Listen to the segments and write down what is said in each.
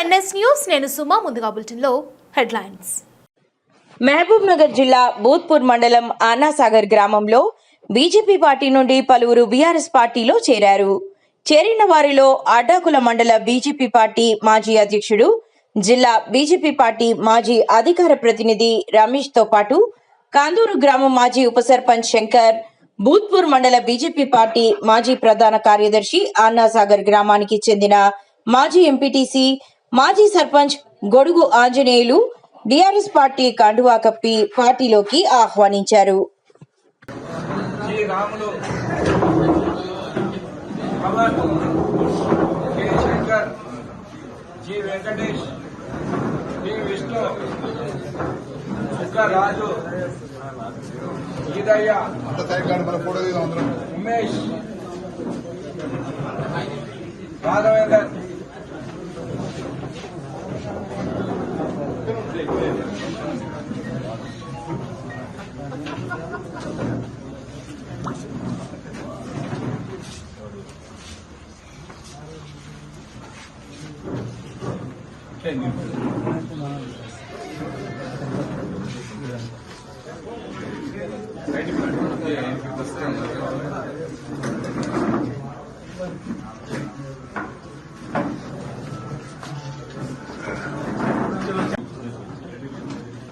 NS news నేను సుమా ముందుగా బులెటిన్లో హెడ్లైన్స్. మహబూబ్ నగర్ జిల్లా బూత్పూర్ మండలం ఆనాసాగర్ గ్రామంలో బీజేపీ పార్టీ నుండి పలువురు బీఆర్ఎస్ పార్టీలో చేరారు. చేరిన వారిలో అడ్డాకుల మండల బీజేపీ పార్టీ మాజీ అధ్యక్షుడు జిల్లా బీజేపీ పార్టీ మాజీ అధికార ప్రతినిధి రమేష్తో పాటు కాందూరు గ్రామం మాజీ ఉప సర్పంచ్ శంకర్ బూత్పూర్ మండల బీజేపీ పార్టీ మాజీ ప్రధాన కార్యదర్శి అన్నాసాగర్ గ్రామానికి చెందిన మాజీ ఎంపీటీసీ మాజీ సర్పంచ్ గొడుగు ఆంజనేయులు డిఆర్ఎస్ పార్టీ కండువా కప్పి పార్టీలోకి ఆహ్వానించారు జి జి విష్ణు రాజు ఈదయ్య ఉమేష్ రాఘవేందర్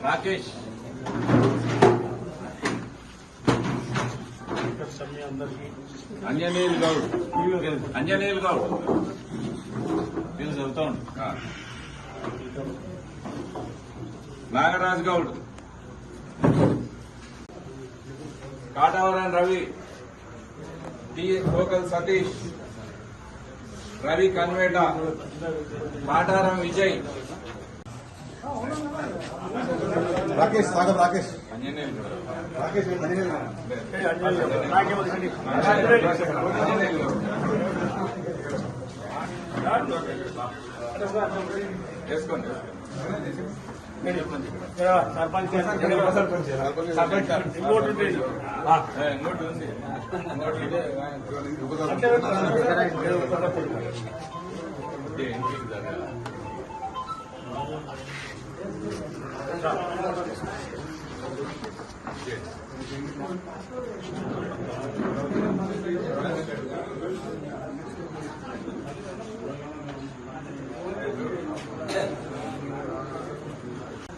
రాకేష్. అంజనేయులు గౌడ్ అంజనేయులు గౌడ్ వీళ్ళు చదువుతా ఉండు. ఆ. నాగరాజ్ గౌడ్ కాటావరం రవి టి లోకల్ సతీష్ రవి కన్వేట పాటారం విజయ్ రాకేష్ సాగర్ రాకేష్ అంజనేయులు గౌడ్. రాకేష్ అంజనేయులు. అంజనేయులు గౌడ్. వేసుకోండి ఏ, ఇంకోటి ఉంది. ఇంకోటి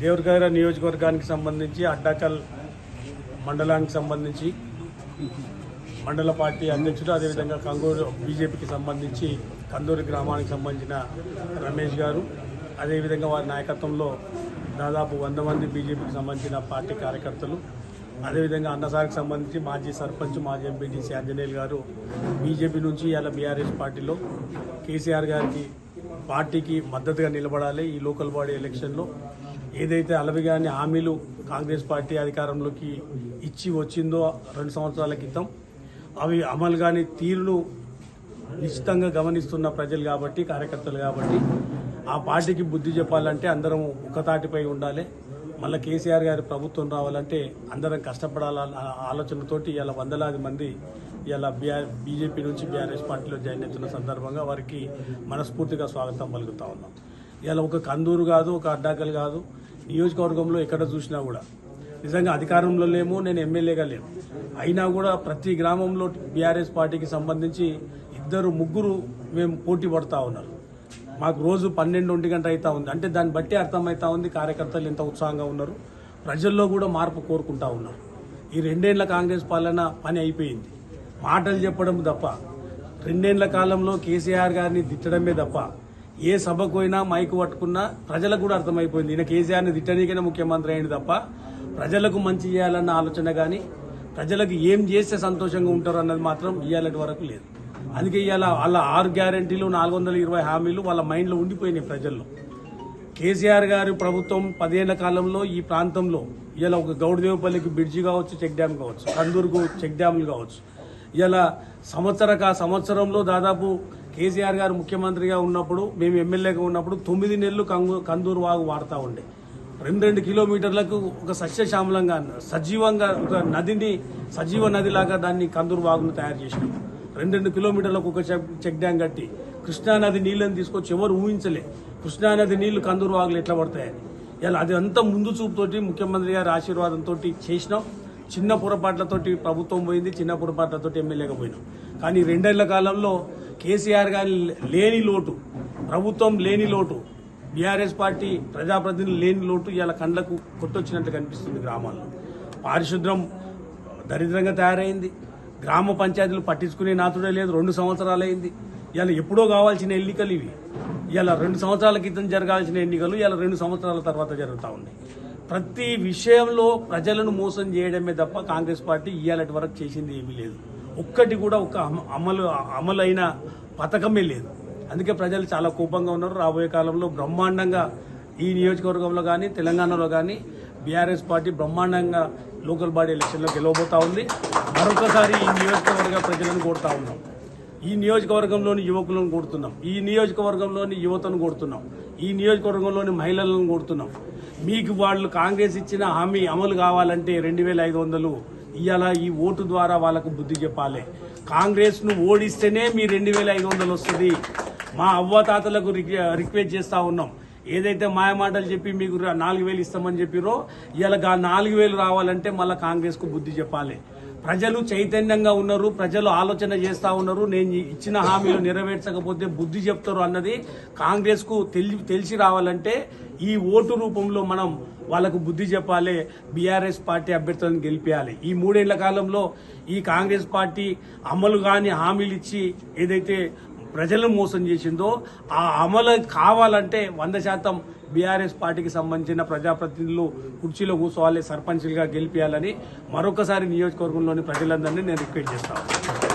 దేవరగార నియోజకవర్గానికి సంబంధించి అడ్డాకల్ మండలానికి సంబంధించి మండల పార్టీ అధ్యక్షుడు అదేవిధంగా కంగూరు బీజేపీకి సంబంధించి కందూరు గ్రామానికి సంబంధించిన రమేష్ గారు అదేవిధంగా వారి నాయకత్వంలో దాదాపు వంద మంది బీజేపీకి సంబంధించిన పార్టీ కార్యకర్తలు అదేవిధంగా అన్నసారికి సంబంధించి మాజీ సర్పంచ్ మాజీ ఎంపీటీసీ ఆంజనేయులు గారు బీజేపీ నుంచి ఇలా బీఆర్ఎస్ పార్టీలో కేసీఆర్ గారికి పార్టీకి మద్దతుగా నిలబడాలి ఈ లోకల్ బాడీ ఎలక్షన్లో. ఏదైతే అలవిగాని హామీలు కాంగ్రెస్ పార్టీ అధికారంలోకి ఇచ్చి వచ్చిందో రెండు సంవత్సరాల క్రితం అవి అమలు కాని తీరును నిశ్చితంగా గమనిస్తున్న ప్రజలు కాబట్టి కార్యకర్తలు కాబట్టి ఆ పార్టీకి బుద్ధి చెప్పాలంటే అందరం ఒకతాటిపై ఉండాలి. మళ్ళీ కేసీఆర్ గారి ప్రభుత్వం రావాలంటే అందరం కష్టపడాల ఆలోచనతోటి ఇలా వందలాది మంది ఇలా బీఆర్ బీజేపీ నుంచి బీఆర్ఎస్ పార్టీలో జాయిన్ అవుతున్న సందర్భంగా వారికి మనస్ఫూర్తిగా స్వాగతం పలుకుతా ఉన్నాం. ఇలా ఒక కందూరు కాదు ఒక అడ్డాకలు కాదు. నియోజకవర్గంలో ఎక్కడ చూసినా కూడా. నిజంగా అధికారంలో లేము నేను ఎమ్మెల్యేగా లేను. అయినా కూడా ప్రతి గ్రామంలో బీఆర్ఎస్ పార్టీకి సంబంధించి ఇద్దరు ముగ్గురు మేము పోటీ పడతా ఉన్నారు. మాకు రోజు పన్నెండు ఒంటి గంట అవుతా ఉంది. అంటే దాన్ని బట్టి అర్థమవుతా ఉంది కార్యకర్తలు ఎంత ఉత్సాహంగా ఉన్నారు. ప్రజల్లో కూడా మార్పు కోరుకుంటా ఉన్నారు. ఈ రెండేళ్ళ కాంగ్రెస్ పాలన పని అయిపోయింది. మాటలు చెప్పడం తప్ప రెండేళ్ళ కాలంలో కేసీఆర్ గారిని తిట్టడమే తప్ప ఏ సభకు పోయినా మైకు పట్టుకున్నా ప్రజలకు కూడా అర్థమైపోయింది. ఈయన కేసీఆర్ని తిట్టనీకైనా ముఖ్యమంత్రి అయింది తప్ప ప్రజలకు మంచి చేయాలన్న ఆలోచన కానీ ప్రజలకు ఏం చేస్తే సంతోషంగా ఉంటారు అన్నది మాత్రం ఇయ్యాలటి వరకు లేదు. అందుకే ఇవాళ వాళ్ళ ఆరు గ్యారంటీలు నాలుగు వందల ఇరవై హామీలు వాళ్ళ మైండ్లో ఉండిపోయినాయి ప్రజల్లో. కేసీఆర్ గారి ప్రభుత్వం పదేళ్ళ కాలంలో ఈ ప్రాంతంలో ఇలా ఒక గౌడదేవపల్లికి బ్రిడ్జి కావచ్చు చెక్ డ్యామ్ కావచ్చు కందూరుకు చెక్ డ్యామ్లు కావచ్చు. ఇలా సంవత్సర సంవత్సరంలో దాదాపు కేసీఆర్ గారు ముఖ్యమంత్రిగా ఉన్నప్పుడు మేము ఎమ్మెల్యేగా ఉన్నప్పుడు తొమ్మిది నెలలు కంగు కందూరు వాగు వాడుతూ ఉండే. రెండు రెండు కిలోమీటర్లకు ఒక సస్యశ్యామలంగా సజీవంగా ఒక నదిని సజీవ నదిలాగా దాన్ని కందూరు వాగును తయారు చేసినాం. రెండు రెండు కిలోమీటర్లకు ఒక చెక్ చెక్ డ్యాం కట్టి కృష్ణానది నీళ్ళని తీసుకొచ్చి ఎవరు ఊహించలే. కృష్ణానది నీళ్ళు కందూరు వాగులు ఎట్లా పడతాయని. ఇలా అది అంతా ముందు చూపుతోటి ముఖ్యమంత్రి గారి ఆశీర్వాదంతో చేసినాం. చిన్న పొరపాట్లతోటి ప్రభుత్వం పోయింది చిన్న పొరపాట్లతోటి ఎమ్మెల్యేగా పోయినాం. కానీ రెండేళ్ళ కాలంలో కేసీఆర్ గారి లేని లోటు ప్రభుత్వం లేని లోటు బీఆర్ఎస్ పార్టీ ప్రజాప్రతినిధులు లేని లోటు ఇలా కండ్లకు కొట్టొచ్చినట్లు కనిపిస్తుంది గ్రామాల్లో. పారిశుద్ధ్యం దరిద్రంగా తయారైంది. గ్రామ పంచాయతీలు పట్టించుకునే నాతుడే లేదు రెండు సంవత్సరాలు అయింది ఇలా ఎప్పుడో కావాల్సిన ఎన్నికలు ఇవి. ఇలా రెండు సంవత్సరాల క్రితం జరగాల్సిన ఎన్నికలు ఇలా రెండు సంవత్సరాల తర్వాత జరుగుతూ ఉన్నాయి. ప్రతి విషయంలో ప్రజలను మోసం చేయడమే తప్ప కాంగ్రెస్ పార్టీ ఇవాళటి వరకు చేసింది ఏమీ లేదు. ఒక్కటి కూడా ఒక అమ- అమలు అమలైన పథకమే లేదు. అందుకే ప్రజలు చాలా కోపంగా ఉన్నారు. రాబోయే కాలంలో బ్రహ్మాండంగా ఈ నియోజకవర్గంలో కానీ తెలంగాణలో కానీ బీఆర్ఎస్ పార్టీ బ్రహ్మాండంగా లోకల్ బాడీ ఎలక్షన్లో గెలవబోతా ఉంది. మరొకసారి ఈ నియోజకవర్గ ప్రజలను కోరుతా ఉన్నాం. ఈ నియోజకవర్గంలోని యువకులను కొడుతున్నాం. ఈ నియోజకవర్గంలోని యువతను కొడుతున్నాం. ఈ నియోజకవర్గంలోని మహిళలను కొడుతున్నాం. మీకు వాళ్ళు కాంగ్రెస్ ఇచ్చిన హామీ అమలు కావాలంటే రెండు వేల ఐదు వందలు ఇవాళ ఈ ఓటు ద్వారా వాళ్ళకు బుద్ధి చెప్పాలి. కాంగ్రెస్ను ఓడిస్తేనే మీ రెండు వేల ఐదు వందలు వస్తుంది. మా అవ్వతాతలకు రిక్వెస్ట్ చేస్తా ఉన్నాం. ఏదైతే మాయమాటలు చెప్పి మీకు నాలుగు వేలు ఇస్తామని చెప్పిరో ఇలా నాలుగు వేలు రావాలంటే మళ్ళీ కాంగ్రెస్కు బుద్ధి చెప్పాలి. ప్రజలు చైతన్యంగా ఉన్నారు ప్రజలు ఆలోచన చేస్తా ఉన్నారు. నేను ఇచ్చిన హామీలు నెరవేర్చకపోతే బుద్ధి చెప్తారు అన్నది కాంగ్రెస్కు తెలిసి రావాలంటే ఈ ఓటు రూపంలో మనం వాళ్ళకు బుద్ధి చెప్పాలి బీఆర్ఎస్ పార్టీ అభ్యర్థులను గెలిపించాలి ఈ మూడేళ్ళ కాలంలో ఈ కాంగ్రెస్ పార్టీ అమలు కాని హామీలు ఇచ్చి ఏదైతే ప్రజలను మోసం చేసిందో ఆ అమలు కావాలంటే వంద శాతం బీఆర్ఎస్ పార్టీకి సంబంధించిన ప్రజాప్రతినిధులు కుర్చీలో కూర్చోవాలి సర్పంచ్లుగా గెలిపించాలని మరొకసారి నియోజకవర్గంలోని ప్రజలందరినీ నేను రిక్వెస్ట్ చేస్తాను